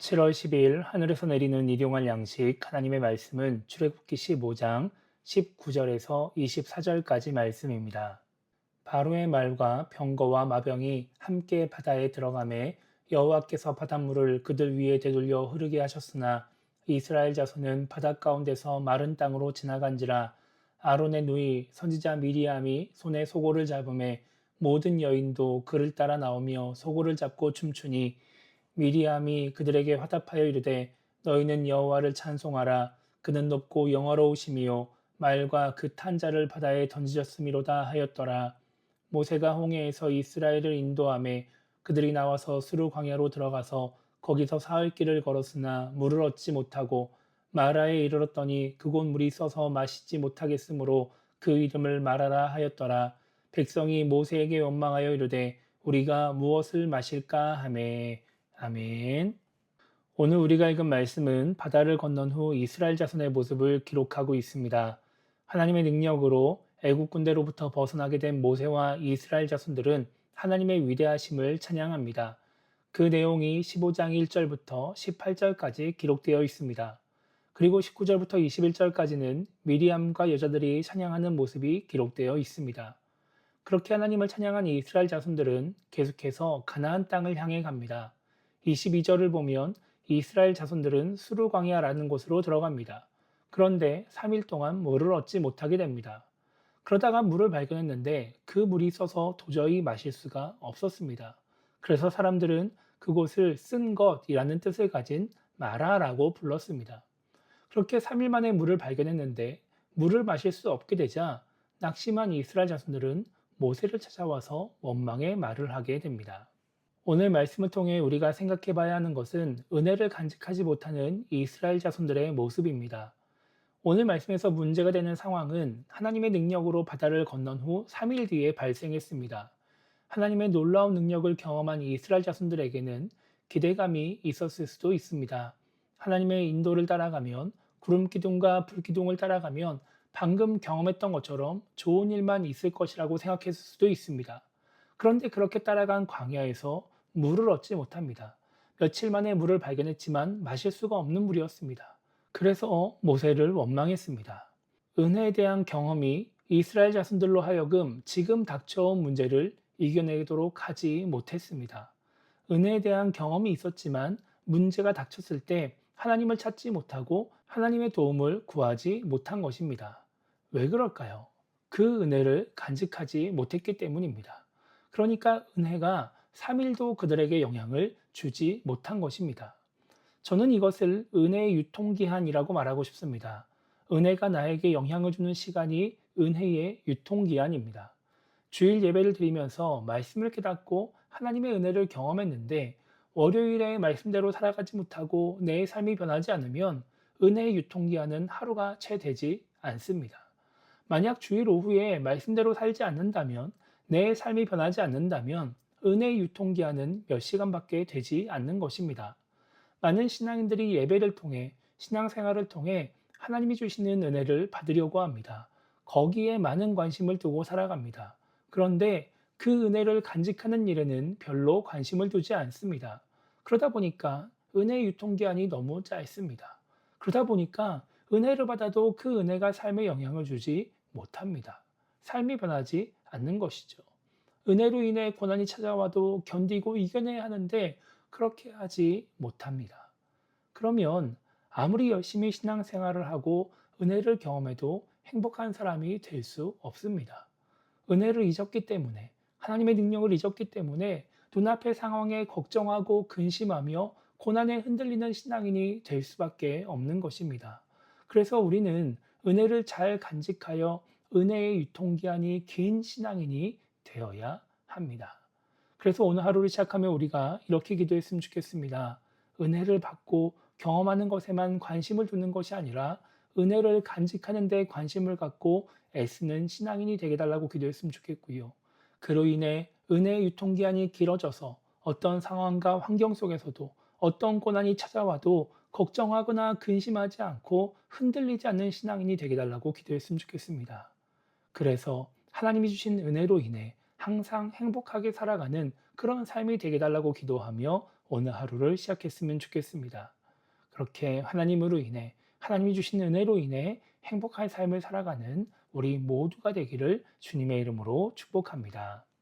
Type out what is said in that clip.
7월 10일 하늘에서 내리는 일용할 양식 하나님의 말씀은 출애굽기 15장 19절에서 24절까지 말씀입니다. 바로의 말과 병거와 마병이 함께 바다에 들어가매 여호와께서 바닷물을 그들 위에 되돌려 흐르게 하셨으나 이스라엘 자손은 바다 가운데서 마른 땅으로 지나간지라 아론의 누이 선지자 미리암이 손에 소고를 잡음에 모든 여인도 그를 따라 나오며 소고를 잡고 춤추니 미리암이 그들에게 화답하여 이르되 너희는 여호와를 찬송하라. 그는 높고 영화로우심이요. 말과 그 탄자를 바다에 던지셨음이로다 하였더라. 모세가 홍해에서 이스라엘을 인도함에 그들이 나와서 수르 광야로 들어가서 거기서 사흘 길을 걸었으나 물을 얻지 못하고 마라에 이르렀더니 그곳 물이 써서 마시지 못하겠으므로 그 이름을 마라라 하였더라. 백성이 모세에게 원망하여 이르되 우리가 무엇을 마실까? 하매 아멘. 오늘 우리가 읽은 말씀은 바다를 건넌 후 이스라엘 자손의 모습을 기록하고 있습니다. 하나님의 능력으로 애국 군대로부터 벗어나게 된 모세와 이스라엘 자손들은 하나님의 위대하심을 찬양합니다. 그 내용이 15장 1절부터 18절까지 기록되어 있습니다. 그리고 19절부터 21절까지는 미리암과 여자들이 찬양하는 모습이 기록되어 있습니다. 그렇게 하나님을 찬양한 이스라엘 자손들은 계속해서 가나안 땅을 향해 갑니다. 22절을 보면 이스라엘 자손들은 수르광야라는 곳으로 들어갑니다. 그런데 3일 동안 물을 얻지 못하게 됩니다. 그러다가 물을 발견했는데 그 물이 써서 도저히 마실 수가 없었습니다. 그래서 사람들은 그곳을 쓴 것이라는 뜻을 가진 마라라고 불렀습니다. 그렇게 3일 만에 물을 발견했는데 물을 마실 수 없게 되자 낙심한 이스라엘 자손들은 모세를 찾아와서 원망의 말을 하게 됩니다. 오늘 말씀을 통해 우리가 생각해 봐야 하는 것은 은혜를 간직하지 못하는 이스라엘 자손들의 모습입니다. 오늘 말씀에서 문제가 되는 상황은 하나님의 능력으로 바다를 건넌 후 3일 뒤에 발생했습니다. 하나님의 놀라운 능력을 경험한 이스라엘 자손들에게는 기대감이 있었을 수도 있습니다. 하나님의 인도를 따라가면 구름 기둥과 불 기둥을 따라가면 방금 경험했던 것처럼 좋은 일만 있을 것이라고 생각했을 수도 있습니다. 그런데 그렇게 따라간 광야에서 물을 얻지 못합니다. 며칠 만에 물을 발견했지만 마실 수가 없는 물이었습니다. 그래서 모세를 원망했습니다. 은혜에 대한 경험이 이스라엘 자손들로 하여금 지금 닥쳐온 문제를 이겨내도록 하지 못했습니다. 은혜에 대한 경험이 있었지만 문제가 닥쳤을 때 하나님을 찾지 못하고 하나님의 도움을 구하지 못한 것입니다. 왜 그럴까요? 그 은혜를 간직하지 못했기 때문입니다. 그러니까 은혜가 3일도 그들에게 영향을 주지 못한 것입니다. 저는 이것을 은혜의 유통기한이라고 말하고 싶습니다. 은혜가 나에게 영향을 주는 시간이 은혜의 유통기한입니다. 주일 예배를 드리면서 말씀을 깨닫고 하나님의 은혜를 경험했는데 월요일에 말씀대로 살아가지 못하고 내 삶이 변하지 않으면 은혜의 유통기한은 하루가 채 되지 않습니다. 만약 주일 오후에 말씀대로 살지 않는다면 내 삶이 변하지 않는다면 은혜의 유통기한은 몇 시간밖에 되지 않는 것입니다. 많은 신앙인들이 예배를 통해 신앙생활을 통해 하나님이 주시는 은혜를 받으려고 합니다. 거기에 많은 관심을 두고 살아갑니다. 그런데 그 은혜를 간직하는 일에는 별로 관심을 두지 않습니다. 그러다 보니까 은혜 유통기한이 너무 짧습니다. 그러다 보니까 은혜를 받아도 그 은혜가 삶에 영향을 주지 못합니다. 삶이 변하지 않는 것이죠. 은혜로 인해 고난이 찾아와도 견디고 이겨내야 하는데 그렇게 하지 못합니다. 그러면 아무리 열심히 신앙생활을 하고 은혜를 경험해도 행복한 사람이 될 수 없습니다. 은혜를 잊었기 때문에 하나님의 능력을 잊었기 때문에 눈앞의 상황에 걱정하고 근심하며 고난에 흔들리는 신앙인이 될 수밖에 없는 것입니다. 그래서 우리는 은혜를 잘 간직하여 은혜의 유통기한이 긴 신앙인이 되어야 합니다. 그래서 오늘 하루를 시작하며 우리가 이렇게 기도했으면 좋겠습니다. 은혜를 받고 경험하는 것에만 관심을 두는 것이 아니라 은혜를 간직하는 데 관심을 갖고 애쓰는 신앙인이 되게 달라고 기도했으면 좋겠고요. 그로 인해 은혜의 유통기한이 길어져서 어떤 상황과 환경 속에서도 어떤 고난이 찾아와도 걱정하거나 근심하지 않고 흔들리지 않는 신앙인이 되게 달라고 기도했으면 좋겠습니다. 그래서 하나님이 주신 은혜로 인해 항상 행복하게 살아가는 그런 삶이 되게 달라고 기도하며 오늘 하루를 시작했으면 좋겠습니다. 그렇게 하나님으로 인해 하나님이 주신 은혜로 인해 행복한 삶을 살아가는 우리 모두가 되기를 주님의 이름으로 축복합니다.